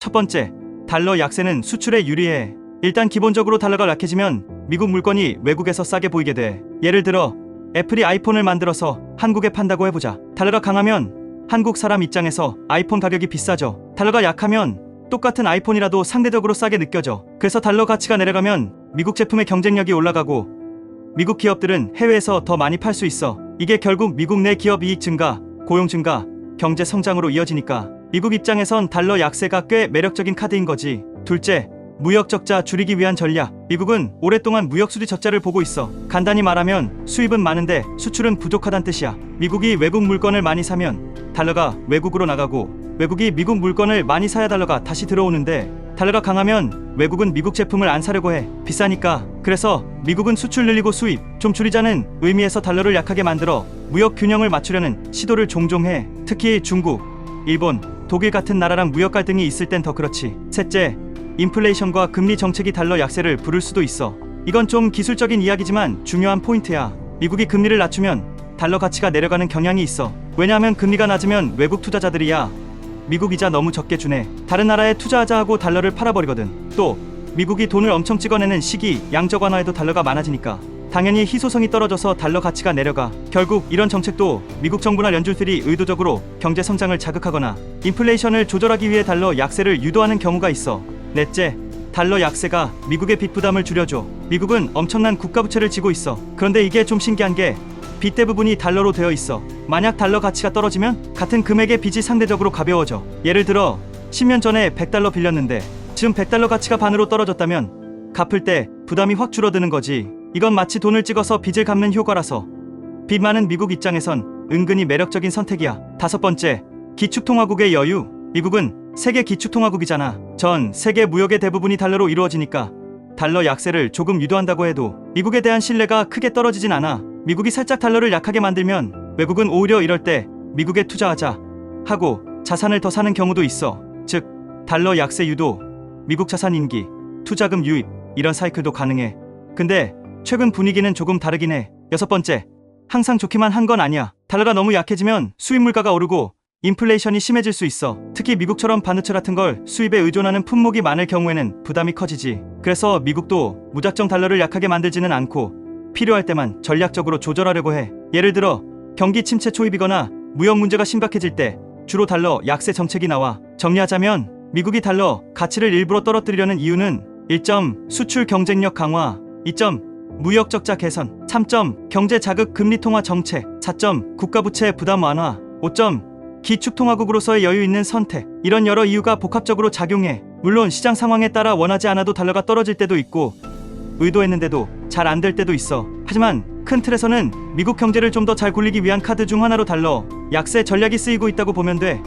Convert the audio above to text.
첫 번째, 달러 약세는 수출에 유리해. 일단 기본적으로 달러가 약해지면 미국 물건이 외국에서 싸게 보이게 돼. 예를 들어 애플이 아이폰을 만들어서 한국에 판다고 해보자. 달러가 강하면 한국 사람 입장에서 아이폰 가격이 비싸죠. 달러가 약하면 똑같은 아이폰이라도 상대적으로 싸게 느껴져. 그래서 달러 가치가 내려가면 미국 제품의 경쟁력이 올라가고 미국 기업들은 해외에서 더 많이 팔 수 있어. 이게 결국 미국 내 기업 이익 증가, 고용 증가, 경제 성장으로 이어지니까 미국 입장에선 달러 약세가 꽤 매력적인 카드인 거지. 둘째, 무역 적자 줄이기 위한 전략. 미국은 오랫동안 무역 수지 적자를 보고 있어. 간단히 말하면 수입은 많은데 수출은 부족하다는 뜻이야. 미국이 외국 물건을 많이 사면 달러가 외국으로 나가고 외국이 미국 물건을 많이 사야 달러가 다시 들어오는데 달러가 강하면 외국은 미국 제품을 안 사려고 해. 비싸니까. 그래서 미국은 수출 늘리고 수입 좀 줄이자는 의미에서 달러를 약하게 만들어 무역 균형을 맞추려는 시도를 종종 해. 특히 중국, 일본, 독일 같은 나라랑 무역 갈등이 있을 땐 더 그렇지. 셋째, 인플레이션과 금리 정책이 달러 약세를 부를 수도 있어. 이건 좀 기술적인 이야기지만 중요한 포인트야. 미국이 금리를 낮추면 달러 가치가 내려가는 경향이 있어. 왜냐하면 금리가 낮으면 외국 투자자들이야 미국 이자 너무 적게 주네. 다른 나라에 투자하자 하고 달러를 팔아버리거든. 또 미국이 돈을 엄청 찍어내는 시기 양적 완화에도 달러가 많아지니까 당연히 희소성이 떨어져서 달러 가치가 내려가. 결국 이런 정책도 미국 정부나 연준들이 의도적으로 경제 성장을 자극하거나 인플레이션을 조절하기 위해 달러 약세를 유도하는 경우가 있어. 넷째, 달러 약세가 미국의 빚 부담을 줄여줘. 미국은 엄청난 국가 부채를 지고 있어. 그런데 이게 좀 신기한 게 빚 대부분이 달러로 되어 있어. 만약 달러 가치가 떨어지면 같은 금액의 빚이 상대적으로 가벼워져. 예를 들어 10년 전에 100달러 빌렸는데 지금 100달러 가치가 반으로 떨어졌다면 갚을 때 부담이 확 줄어드는 거지. 이건 마치 돈을 찍어서 빚을 갚는 효과라서 빚 많은 미국 입장에선 은근히 매력적인 선택이야. 다섯 번째, 기축통화국의 여유. 미국은 세계 기축통화국이잖아. 전 세계 무역의 대부분이 달러로 이루어지니까 달러 약세를 조금 유도한다고 해도 미국에 대한 신뢰가 크게 떨어지진 않아. 미국이 살짝 달러를 약하게 만들면 외국은 오히려 이럴 때 미국에 투자하자 하고 자산을 더 사는 경우도 있어. 즉, 달러 약세 유도, 미국 자산 인기, 투자금 유입 이런 사이클도 가능해. 근데 최근 분위기는 조금 다르긴 해. 여섯 번째, 항상 좋기만 한 건 아니야. 달러가 너무 약해지면 수입 물가가 오르고 인플레이션이 심해질 수 있어. 특히 미국처럼 반도체 같은 걸 수입에 의존하는 품목이 많을 경우에는 부담이 커지지. 그래서 미국도 무작정 달러를 약하게 만들지는 않고 필요할 때만 전략적으로 조절하려고 해. 예를 들어 경기 침체 초입이거나 무역 문제가 심각해질 때 주로 달러 약세 정책이 나와. 정리하자면 미국이 달러 가치를 일부러 떨어뜨리려는 이유는 1점 수출 경쟁력 강화, 2점 무역 적자 개선, 3점 경제 자극 금리 통화 정책, 4점 국가 부채 부담 완화, 5점 기축통화국으로서의 여유 있는 선택. 이런 여러 이유가 복합적으로 작용해. 물론 시장 상황에 따라 원하지 않아도 달러가 떨어질 때도 있고 의도했는데도 잘 안 될 때도 있어. 하지만 큰 틀에서는 미국 경제를 좀 더 잘 굴리기 위한 카드 중 하나로 달러 약세 전략이 쓰이고 있다고 보면 돼.